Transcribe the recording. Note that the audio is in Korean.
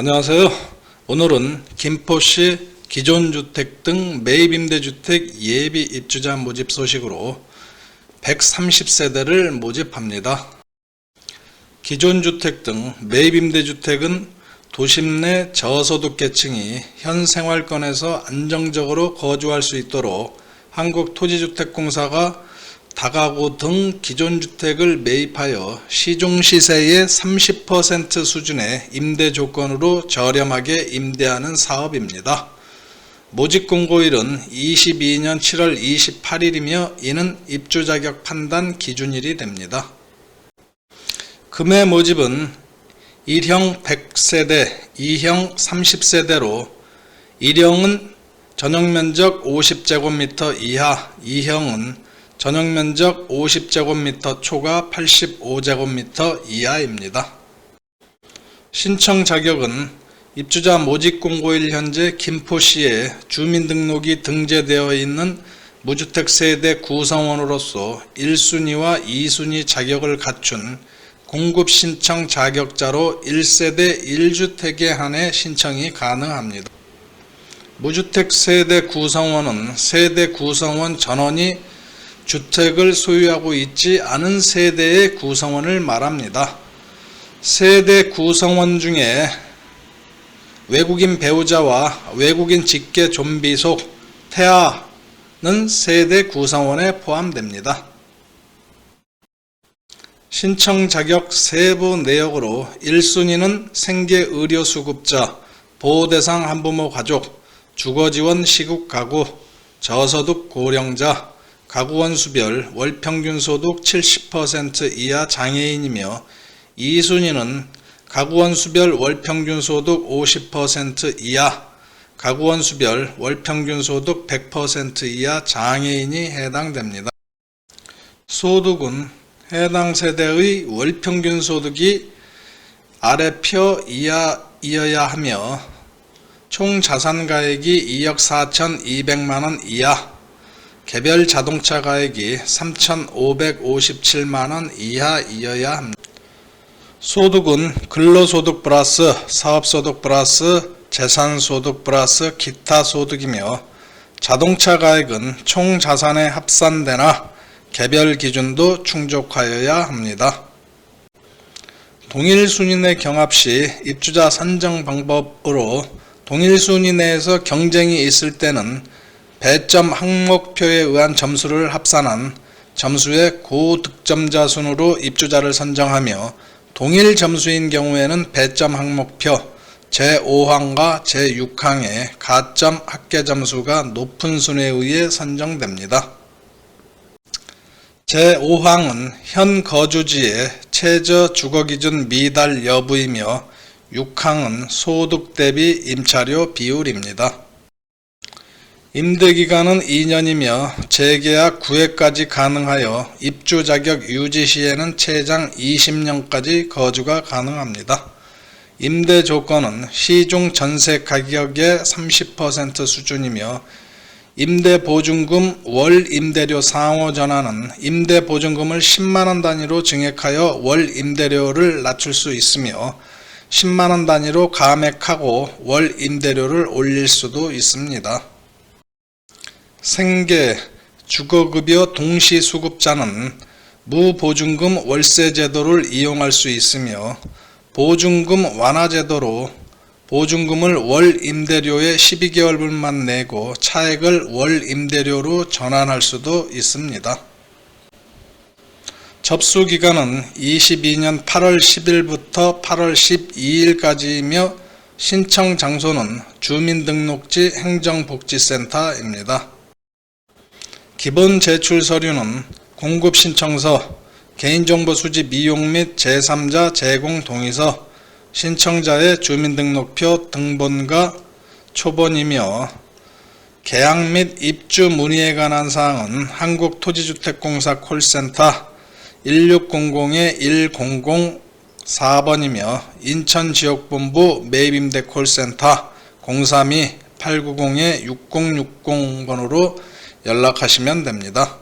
안녕하세요. 오늘은 김포시 기존 주택 등 매입 임대주택 예비 입주자 모집 소식으로 130세대를 모집합니다. 기존 주택 등 매입 임대주택은 도심 내 저소득 계층이 현 생활권에서 안정적으로 거주할 수 있도록 한국토지주택공사가 다가구 등 기존 주택을 매입하여 시중 시세의 30% 수준의 임대 조건으로 저렴하게 임대하는 사업입니다. 모집 공고일은 22년 7월 28일이며 이는 입주 자격 판단 기준일이 됩니다. 금의 모집은 1형 100세대, 2형 30세대로 1형은 전용 면적 50제곱미터 이하, 2형은 전용 면적 50제곱미터 초과 85제곱미터 이하입니다. 신청 자격은 입주자 모집 공고일 현재 김포시에 주민등록이 등재되어 있는 무주택 세대 구성원으로서 1순위와 2순위 자격을 갖춘 공급 신청 자격자로 1세대 1주택에 한해 신청이 가능합니다. 무주택 세대 구성원은 세대 구성원 전원이 주택을 소유하고 있지 않은 세대의 구성원을 말합니다. 세대 구성원 중에 외국인 배우자와 외국인 직계 좀비 속 태아는 세대 구성원에 포함됩니다. 신청 자격 세부 내역으로 1순위는 생계 의료 수급자, 보호 대상 한부모 가족, 주거 지원 시국 가구, 저소득 고령자, 가구 원 수별 월 평균 소득 70% 이하 장애인이며 2순위는 가구 원 수별 월 평균 소득 50% 이하, 가구 원 수별 월 평균 소득 100% 이하 장애인이 해당됩니다. 소득은 해당 세대의 월 평균 소득이 아래 표 이하이어야 하며 총 자산가액이 2억 4,200만 원 이하, 개별 자동차 가액이 3,557만 원 이하이어야 합니다. 소득은 근로소득 플러스 사업소득 플러스 재산소득 플러스 기타 소득이며 자동차 가액은 총 자산에 합산되나 개별 기준도 충족하여야 합니다. 동일 순위 내 경합 시 입주자 선정 방법으로 동일 순위 내에서 경쟁이 있을 때는 배점 항목표에 의한 점수를 합산한 점수의 고득점자 순으로 입주자를 선정하며 동일 점수인 경우에는 배점 항목표 제5항과 제6항의 가점 합계 점수가 높은 순에 의해 선정됩니다. 제5항은 현 거주지의 최저 주거기준 미달 여부이며 6항은 소득 대비 임차료 비율입니다. 임대기간은 2년이며 재계약 9회까지 가능하여 입주 자격 유지 시에는 최장 20년까지 거주가 가능합니다. 임대 조건은 시중 전세 가격의 30% 수준이며 임대 보증금 월 임대료 상호 전환은 임대 보증금을 10만원 단위로 증액하여 월 임대료를 낮출 수 있으며 10만원 단위로 감액하고 월 임대료를 올릴 수도 있습니다. 생계, 주거급여 동시수급자는 무보증금 월세 제도를 이용할 수 있으며 보증금 완화 제도로 보증금을 월 임대료의 12개월분만 내고 차액을 월 임대료로 전환할 수도 있습니다. 접수 기간은 22년 8월 10일부터 8월 12일까지이며 신청 장소는 주민등록지 행정복지센터입니다. 기본 제출 서류는 공급 신청서, 개인정보 수집 이용 및 제3자 제공 동의서, 신청자의 주민등록표 등본과 초본이며 계약 및 입주 문의에 관한 사항은 한국토지주택공사 콜센터 1600-1004번이며 인천지역본부 매입임대 콜센터 032-890-6060번으로 연락하시면 됩니다.